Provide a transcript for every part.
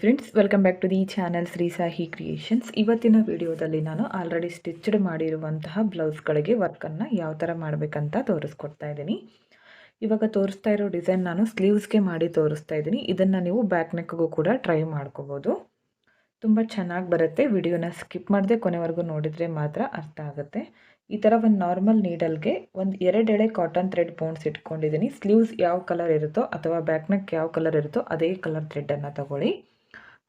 Friends welcome back to the channel Shri Sahi creations ಇವತ್ತಿನ ವಿಡಿಯೋದಲ್ಲಿ ನಾನು ಆಲ್ರೆಡಿ ಸ್ಟಿಚ್ಡ್ ಮಾಡಿರುವಂತಹ ಬ್ಲೌಸ್ಗಳಿಗೆ ವರ್ಕನ್ನು ಯಾವ ಥರ ಮಾಡಬೇಕಂತ ತೋರಿಸ್ಕೊಡ್ತಾ ಇದ್ದೀನಿ. ಇವಾಗ ತೋರಿಸ್ತಾ ಇರೋ ಡಿಸೈನ್ ನಾನು ಸ್ಲೀವ್ಸ್ಗೆ ಮಾಡಿ ತೋರಿಸ್ತಾ ಇದ್ದೀನಿ. ಇದನ್ನು ನೀವು ಬ್ಯಾಕ್ ನೆಕ್ಗೂ ಕೂಡ ಟ್ರೈ ಮಾಡ್ಕೋಬೋದು. ತುಂಬ ಚೆನ್ನಾಗಿ ಬರುತ್ತೆ. ವಿಡಿಯೋನ ಸ್ಕಿಪ್ ಮಾಡದೆ ಕೊನೆವರೆಗೂ ನೋಡಿದರೆ ಮಾತ್ರ ಅರ್ಥ ಆಗುತ್ತೆ. ಈ ಥರ ಒಂದು ನಾರ್ಮಲ್ ನೀಡಲ್ಗೆ ಒಂದು ಎರಡೆಳೆ ಕಾಟನ್ ಥ್ರೆಡ್ ಬೋನ್ಸ್ ಇಟ್ಕೊಂಡಿದ್ದೀನಿ. ಸ್ಲೀವ್ಸ್ ಯಾವ ಕಲರ್ ಇರುತ್ತೋ ಅಥವಾ ಬ್ಯಾಕ್ ನೆಕ್ ಯಾವ ಕಲರ್ ಇರುತ್ತೋ ಅದೇ ಕಲರ್ ಥ್ರೆಡ್ಡನ್ನು ತಗೊಳ್ಳಿ.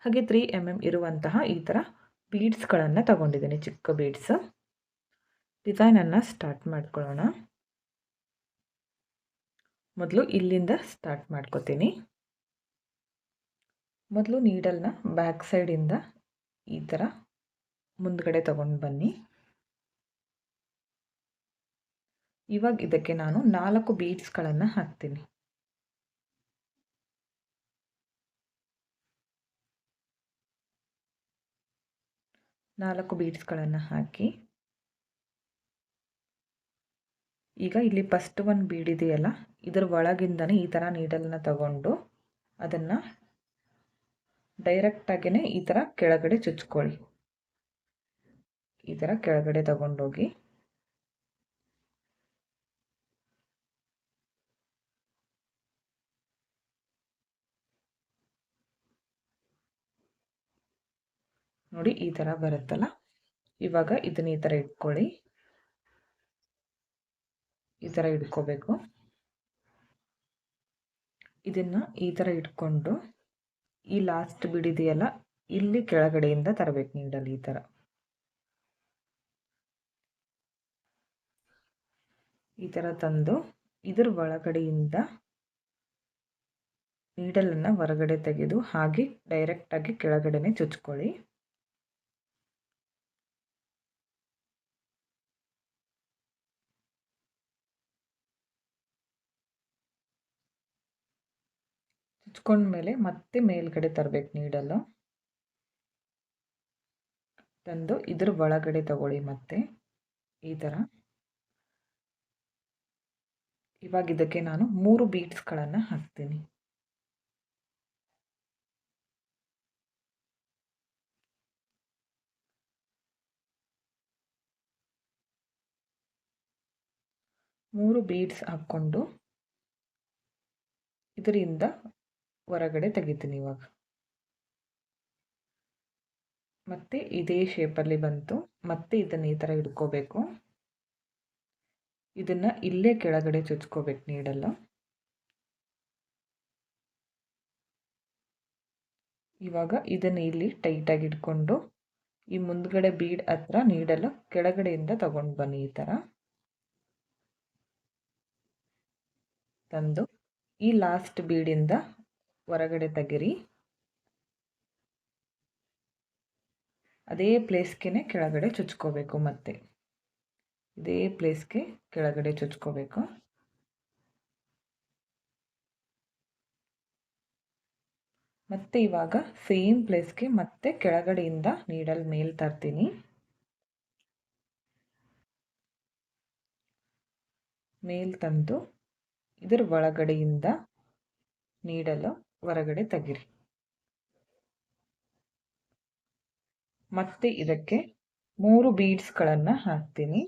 ಹಾಗೆ ತ್ರೀ ಎಂ ಎಂ ಇರುವಂತಹ ಈ ಥರ ಬೀಡ್ಸ್ಗಳನ್ನು ತಗೊಂಡಿದ್ದೀನಿ, ಚಿಕ್ಕ ಬೀಡ್ಸ್ ಡಿಸೈನನ್ನು ಸ್ಟಾರ್ಟ್ ಮಾಡ್ಕೊಳ್ಳೋಣ. ಮೊದಲು ಇಲ್ಲಿಂದ ಸ್ಟಾರ್ಟ್ ಮಾಡ್ಕೋತೀನಿ. ಮೊದಲು ನೀಡಲ್ನ ಬ್ಯಾಕ್ ಸೈಡಿಂದ ಈ ಥರ ಮುಂದ್ಗಡೆ ತಗೊಂಡು ಬನ್ನಿ. ಇವಾಗ ಇದಕ್ಕೆ ನಾನು ನಾಲ್ಕು ಬೀಡ್ಸ್ಗಳನ್ನು ಹಾಕ್ತೀನಿ. ನಾಲ್ಕು ಬೀಡ್ಸ್ಗಳನ್ನು ಹಾಕಿ. ಈಗ ಇಲ್ಲಿ ಫಸ್ಟ್ ಬೀಡ್ ಇದೆಯಲ್ಲ, ಇದರ ಒಳಗಿಂದನೇ ಈ ಥರ ನೀಡಲನ್ನ ತಗೊಂಡು ಅದನ್ನು ಡೈರೆಕ್ಟಾಗಿಯೇ ಈ ಥರ ಕೆಳಗಡೆ ಚುಚ್ಕೊಳ್ಳಿ. ಈ ಥರ ಕೆಳಗಡೆ ತಗೊಂಡೋಗಿ. ನೋಡಿ ಈ ಥರ ಬರುತ್ತಲ್ಲ? ಇವಾಗ ಇದನ್ನ ಈ ಥರ ಇಟ್ಕೊಳ್ಳಿ. ಈ ಥರ ಇಟ್ಕೋಬೇಕು. ಇದನ್ನು ಈ ಥರ ಇಟ್ಕೊಂಡು ಈ ಲಾಸ್ಟ್ ಬಿಡಿದೆಯಲ್ಲ, ಇಲ್ಲಿ ಕೆಳಗಡೆಯಿಂದ ತರಬೇಕು ನೀಡಲ್ಲಿ ಈ ಥರ ಈ ಥರ ತಂದು ಇದರ ಒಳಗಡೆಯಿಂದ ನೀಡಲನ್ನು ಹೊರಗಡೆ ತೆಗೆದು ಹಾಗೆ ಡೈರೆಕ್ಟಾಗಿ ಕೆಳಗಡೆನೆ ಚುಚ್ಕೊಳ್ಳಿ. ಮೇಲೆ ಮತ್ತೆ ಮೇಲ್ಗಡೆ ತರಬೇಕು ನೀಡಲು. ತಂದು ಇದ್ರ ಒಳಗಡೆ ತಗೊಳ್ಳಿ ಮತ್ತೆ, ಈ ಥರ. ಇವಾಗ ಇದಕ್ಕೆ ನಾನು ಮೂರು ಬೀಟ್ಸ್ಗಳನ್ನು ಹಾಕ್ತೀನಿ. ಮೂರು ಬೀಡ್ಸ್ ಹಾಕ್ಕೊಂಡು ಇದರಿಂದ ಹೊರಗಡೆ ತೆಗಿತೀನಿ ಇವಾಗ. ಮತ್ತೆ ಇದೇ ಶೇಪಲ್ಲಿ ಬಂತು. ಮತ್ತೆ ಇದನ್ನು ಈ ಥರ ಹಿಡ್ಕೋಬೇಕು ಇದನ್ನು ಇಲ್ಲೇ ಕೆಳಗಡೆ ಚುಚ್ಕೋಬೇಕು ನೀಡಲ್ಲ ಇವಾಗ ಇದನ್ನು ಇಲ್ಲಿ ಟೈಟಾಗಿ ಇಟ್ಕೊಂಡು ಈ ಮುಂದ್ಗಡೆ ಬೀಡ್ ಹತ್ರ ನೀಡಲು ಕೆಳಗಡೆಯಿಂದ ತಗೊಂಡು ಬನ್ನಿ ಈ ಥರ ತಂದು ಈ ಲಾಸ್ಟ್ ಬೀಡಿಂದ ಹೊರಗಡೆ ತೆಗಿರಿ. ಅದೇ ಪ್ಲೇಸ್ಗೆ ಕೆಳಗಡೆ ಚುಚ್ಕೋಬೇಕು ಮತ್ತೆ. ಇದೇ ಪ್ಲೇಸ್ಗೆ ಕೆಳಗಡೆ ಚುಚ್ಕೋಬೇಕು. ಮತ್ತೆ ಇವಾಗ ಸೇಮ್ ಪ್ಲೇಸ್ಗೆ ಮತ್ತೆ ಕೆಳಗಡೆಯಿಂದ ನೀಡಲ್ ಮೇಲ್ ತರ್ತೀನಿ. ಮೇಲ್ ತಂದು ಇದರ ಒಳಗಡೆಯಿಂದ ನೀಡಲು ಹೊರಗಡೆ ತೆಗಿರಿ. ಮತ್ತೆ ಇದಕ್ಕೆ ಮೂರು ಬೀಡ್ಸ್ಗಳನ್ನು ಹಾಕ್ತೀನಿ.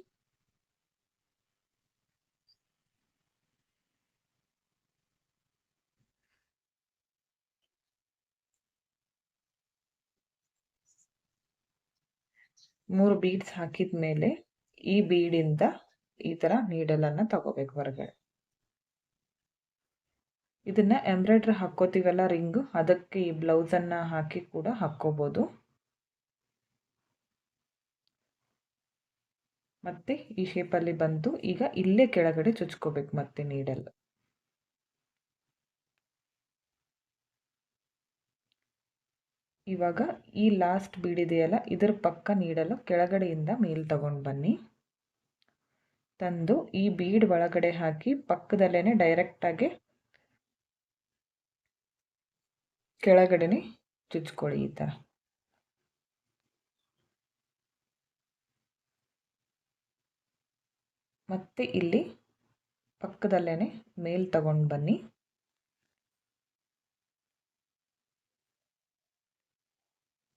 ಮೂರು ಬೀಡ್ಸ್ ಹಾಕಿದ ಮೇಲೆ ಈ ಬೀಡಿಂದ ಈ ಥರ ನೀಡಲನ್ನು ತಗೋಬೇಕು ಹೊರಗಡೆ. ಇದನ್ನ ಎಂಬ್ರಾಯ್ಡ್ರಿ ಹಾಕ್ಕೋತೀವಲ್ಲ ರಿಂಗು, ಅದಕ್ಕೆ ಈ ಬ್ಲೌಸನ್ನು ಹಾಕಿ ಕೂಡ ಹಾಕ್ಕೋಬೋದು. ಮತ್ತೆ ಈ ಶೇಪಲ್ಲಿ ಬಂತು ಈಗ ಇಲ್ಲೇ ಕೆಳಗಡೆ ಚುಚ್ಕೋಬೇಕು ಮತ್ತೆ ನೀಡಲ್ ಇವಾಗ ಈ ಲಾಸ್ಟ್ ಬೀಡಿದೆಯಲ್ಲ ಇದರ ಪಕ್ಕ ನೀಡಲು ಕೆಳಗಡೆಯಿಂದ ಮೇಲ್ ತಗೊಂಡು ಬನ್ನಿ. ತಂದು ಈ ಬೀಡ್ ಒಳಗಡೆ ಹಾಕಿ ಪಕ್ಕದಲ್ಲೇ ಡೈರೆಕ್ಟಾಗಿ ಕೆಳಗಡೆನೆ ಚುಚ್ಕೊಳ್ಳಿ ಈ ಥರ ಮತ್ತೆ ಇಲ್ಲಿ ಪಕ್ಕದಲ್ಲೇ ಮೇಲ್ ತಗೊಂಡು ಬನ್ನಿ.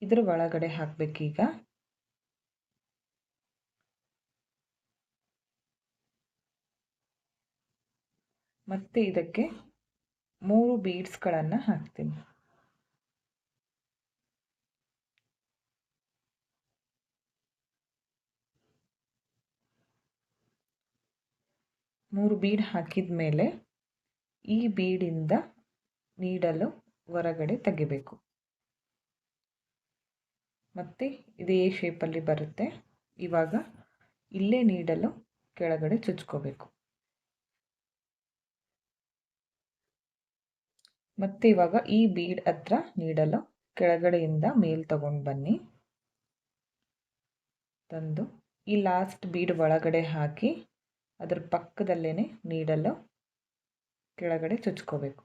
ಇದರ ಒಳಗಡೆ ಹಾಕಬೇಕೀಗ. ಮತ್ತೆ ಇದಕ್ಕೆ ಮೂರು ಬೀಡ್ಸ್ಗಳನ್ನು ಹಾಕ್ತೀನಿ. ಮೂರು ಬೀಡ್ ಹಾಕಿದ ಮೇಲೆ ಈ ಬೀಡಿಂದ ನೀಡಲು ಹೊರಗಡೆ ತೆಗಿಬೇಕು. ಮತ್ತೆ ಇದೇ ಶೇಪಲ್ಲಿ ಬರುತ್ತೆ. ಇವಾಗ ಇಲ್ಲೇ ನೀಡಲು ಕೆಳಗಡೆ ಚುಚ್ಕೋಬೇಕು. ಮತ್ತೆ ಇವಾಗ ಈ ಬೀಡ್ ಹತ್ರ ನೀಡಲು ಕೆಳಗಡೆಯಿಂದ ಮೇಲ್ ತಗೊಂಡು ಬನ್ನಿ. ತಂದು ಈ ಲಾಸ್ಟ್ ಬೀಡ್ ಒಳಗಡೆ ಹಾಕಿ ಅದರ ಪಕ್ಕದಲ್ಲೇ ನೀಡಲ್ಲು ಕೆಳಗಡೆ ಚುಚ್ಕೋಬೇಕು.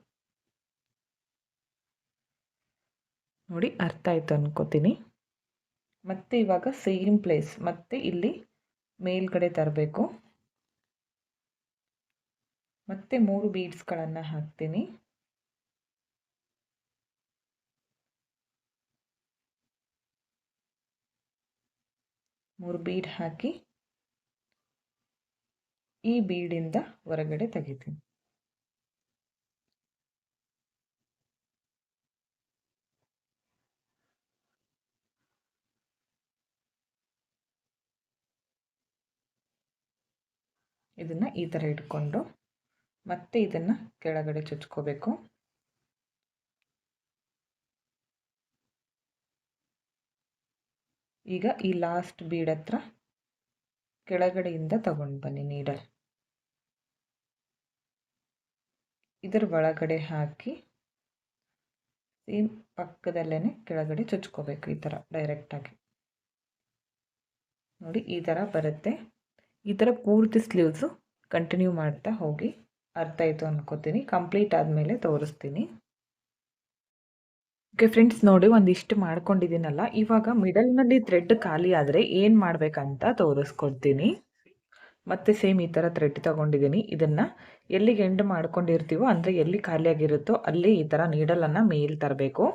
ನೋಡಿ ಅರ್ಥ ಆಯಿತು ಅನ್ಕೋತೀನಿ. ಮತ್ತೆ ಇವಾಗ ಸೇಮ್ ಪ್ಲೇಸ್ ಮತ್ತೆ ಇಲ್ಲಿ ಮೇಲ್ಗಡೆ ತರಬೇಕು. ಮತ್ತೆ ಮೂರು ಬೀಡ್ಸ್ಗಳನ್ನು ಹಾಕ್ತೀನಿ. ಮೂರು ಬೀಡ್ ಹಾಕಿ ಈ ಬೀಡಿಂದ ಹೊರಗಡೆ ತೆಗಿತೀನಿ. ಇದನ್ನು ಈ ಥರ ಇಟ್ಕೊಂಡು ಮತ್ತೆ ಇದನ್ನು ಕೆಳಗಡೆ ಚುಚ್ಕೋಬೇಕು. ಈಗ ಈ ಲಾಸ್ಟ್ ಬೀಡ್ ಹತ್ರ ಕೆಳಗಡೆಯಿಂದ ತಗೊಂಡು ಬನ್ನಿ ನೀಡಲ್ ಇದರ ಒಳಗಡೆ ಹಾಕಿ ಸೇಮ್ ಪಕ್ಕದಲ್ಲೇ ಕೆಳಗಡೆ ಚುಚ್ಕೋಬೇಕು ಈ ಥರ ಡೈರೆಕ್ಟಾಗಿ ನೋಡಿ, ಈ ಥರ ಬರುತ್ತೆ. ಈ ಥರ ಪೂರ್ತಿ ಸ್ಲೀವ್ಸು ಕಂಟಿನ್ಯೂ ಮಾಡ್ತಾ ಹೋಗಿ ಅರ್ಥ ಆಯಿತು ಅನ್ಕೋತೀನಿ. ಕಂಪ್ಲೀಟ್ ಆದಮೇಲೆ ತೋರಿಸ್ತೀನಿ. ಓಕೆ ಫ್ರೆಂಡ್ಸ್ ನೋಡಿ, ಒಂದಿಷ್ಟು ಮಾಡ್ಕೊಂಡಿದ್ದೀನಲ್ಲ. ಇವಾಗ ಮಿಡಲ್ನಲ್ಲಿ ಥ್ರೆಡ್ ಖಾಲಿ ಆದರೆ ಏನು ಮಾಡಬೇಕಂತ ತೋರಿಸ್ಕೊಡ್ತೀನಿ. ಮತ್ತೆ ಸೇಮ್ ಈ ಥರ ಥ್ರೆಡ್ ತೊಗೊಂಡಿದ್ದೀನಿ. ಇದನ್ನು ಎಲ್ಲಿಗೆ ಎಂಡ್ ಮಾಡ್ಕೊಂಡಿರ್ತೀವೋ ಅಂದರೆ ಎಲ್ಲಿ ಖಾಲಿಯಾಗಿರುತ್ತೋ ಅಲ್ಲಿ ಈ ಥರ ನೀಡಲನ್ನು ಮೇಲ್ ತರಬೇಕು.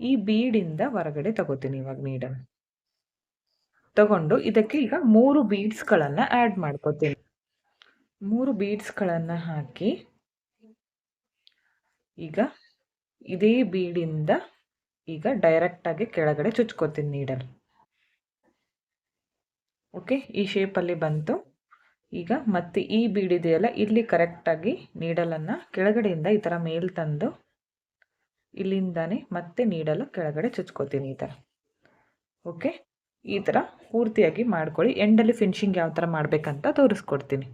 ಈ ಬೀಡಿಂದ ಹೊರಗಡೆ ತಗೋತೀನಿ ಇವಾಗ ನೀಡಲ್ ತಗೊಂಡು ಇದಕ್ಕೆ ಈಗ ಮೂರು ಬೀಡ್ಸ್ಗಳನ್ನು ಆ್ಯಡ್ ಮಾಡ್ಕೋತೀನಿ. ಮೂರು ಬೀಡ್ಸ್ಗಳನ್ನು ಹಾಕಿ ಈಗ ಇದೇ ಬೀಡಿಂದ ಈಗ ಡೈರೆಕ್ಟಾಗಿ ಕೆಳಗಡೆ ಚುಚ್ಕೋತೀನಿ ನೀಡಲ್ ಓಕೆ ಈ ಶೇಪಲ್ಲಿ ಬಂತು. ಈಗ ಮತ್ತೆ ಈ ಬೀಡಿದೆಯಲ್ಲ ಇಲ್ಲಿ ಕರೆಕ್ಟಾಗಿ ನೀಡಲನ್ನು ಕೆಳಗಡೆಯಿಂದ ಈ ಥರ ಮೇಲ್ ತಂದು ಇಲ್ಲಿಂದಾನೆ ಮತ್ತೆ ನೀಡಲು ಕೆಳಗಡೆ ಚುಚ್ಕೋತೀನಿ ಈ ಥರ ಓಕೆ ಈ ಥರ ಪೂರ್ತಿಯಾಗಿ ಮಾಡ್ಕೊಳ್ಳಿ. ಎಂಡಲ್ಲಿ ಫಿನಿಶಿಂಗ್ ಯಾವ ಥರ ಮಾಡಬೇಕಂತ ತೋರಿಸ್ಕೊಡ್ತೀನಿ.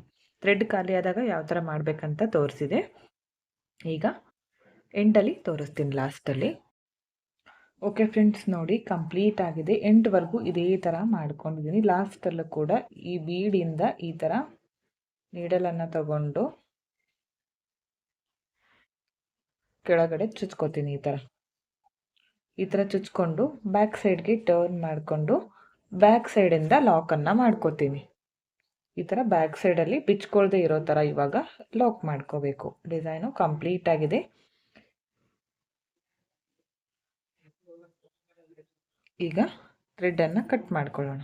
ಥ್ರೆಡ್ ಖಾಲಿ ಆದಾಗ ಯಾವ ಥರ ಮಾಡಬೇಕಂತ ತೋರಿಸಿದೆ. ಈಗ ಎಂಡಲ್ಲಿ ತೋರಿಸ್ತೀನಿ ಲಾಸ್ಟಲ್ಲಿ ಓಕೆ ಫ್ರೆಂಡ್ಸ್ ನೋಡಿ ಕಂಪ್ಲೀಟ್ ಆಗಿದೆ. ಎಂಟ್ವರೆಗೂ ಇದೇ ಥರ ಮಾಡ್ಕೊಂಡಿದ್ದೀನಿ. ಲಾಸ್ಟಲ್ಲೂ ಕೂಡ ಈ ಬೀಡಿಂದ ಈ ಥರ ನೀಡಲನ್ನು ತಗೊಂಡು ಕೆಳಗಡೆ ಚುಚ್ಕೋತೀನಿ ಈ ಥರ ಈ ಥರ ಚುಚ್ಕೊಂಡು ಬ್ಯಾಕ್ ಸೈಡ್ಗೆ ಟರ್ನ್ ಮಾಡಿಕೊಂಡು ಬ್ಯಾಕ್ ಸೈಡಿಂದ ಲಾಕನ್ನು ಮಾಡ್ಕೋತೀನಿ. ಈ ಥರ ಬ್ಯಾಕ್ ಸೈಡಲ್ಲಿ ಬಿಚ್ಕೊಳ್ದೆ ಇರೋ ಥರ ಇವಾಗ ಲಾಕ್ ಮಾಡ್ಕೋಬೇಕು. ಡಿಸೈನು ಕಂಪ್ಲೀಟ್ ಆಗಿದೆ. ಈಗ ಥ್ರೆಡ್ಡನ್ನು ಕಟ್ ಮಾಡ್ಕೊಳ್ಳೋಣ.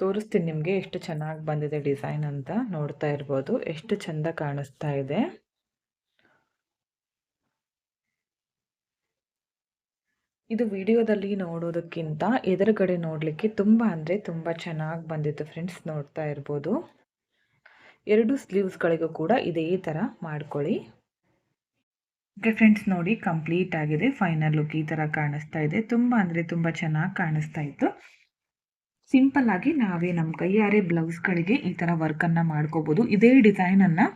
ತೋರಿಸ್ತೀನಿ ನಿಮಗೆ ಎಷ್ಟು ಚೆನ್ನಾಗಿ ಬಂದಿದೆ ಡಿಸೈನ್ ಅಂತ ನೋಡ್ತಾ ಇರ್ಬೋದು. ಎಷ್ಟು ಚೆಂದ ಕಾಣಿಸ್ತಾ ಇದೆ. ಇದು ವಿಡಿಯೋದಲ್ಲಿ ನೋಡೋದಕ್ಕಿಂತ ಎದುರುಗಡೆ ನೋಡಲಿಕ್ಕೆ ತುಂಬ ಅಂದರೆ ತುಂಬ ಚೆನ್ನಾಗಿ ಬಂದಿತ್ತು ಫ್ರೆಂಡ್ಸ್ ನೋಡ್ತಾ ಇರ್ಬೋದು. ಎರಡು ಸ್ಲೀವ್ಸ್ಗಳಿಗೂ ಕೂಡ ಇದೇ ಥರ ಮಾಡ್ಕೊಳ್ಳಿ. ಓಕೆ ಫ್ರೆಂಡ್ಸ್ ನೋಡಿ ಕಂಪ್ಲೀಟ್ ಆಗಿದೆ. ಫೈನಲ್ ಲುಕ್ ಈ ಥರ ಕಾಣಿಸ್ತಾ ಇದೆ. ತುಂಬ ಅಂದರೆ ತುಂಬ ಚೆನ್ನಾಗಿ ಕಾಣಿಸ್ತಾ ಇತ್ತು. ಸಿಂಪಲ್ ಆಗಿ ನಾವೇ ನಮ್ಮ ಕೈಯಾರೆ ಬ್ಲೌಸ್ಗಳಿಗೆ ಈ ಥರ ವರ್ಕನ್ನು ಮಾಡ್ಕೋಬೋದು. ಇದೇ ಡಿಸೈನನ್ನು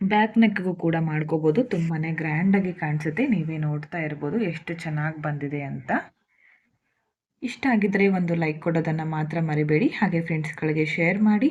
ಬ್ಯಾಕ್ ನೆಕ್ಗೂ ಕೂಡ ಮಾಡ್ಕೋಬೋದು. ತುಂಬಾ ಗ್ರ್ಯಾಂಡಾಗಿ ಕಾಣಿಸುತ್ತೆ. ನೀವೇ ನೋಡ್ತಾ ಇರ್ಬೋದು ಎಷ್ಟು ಚೆನ್ನಾಗಿ ಬಂದಿದೆ ಅಂತ. ಇಷ್ಟ ಆಗಿದ್ದರೆ ಒಂದು ಲೈಕ್ ಕೊಡೋದನ್ನು ಮಾತ್ರ ಮರಿಬೇಡಿ. ಹಾಗೆ ಫ್ರೆಂಡ್ಸ್ಗಳಿಗೆ ಶೇರ್ ಮಾಡಿ.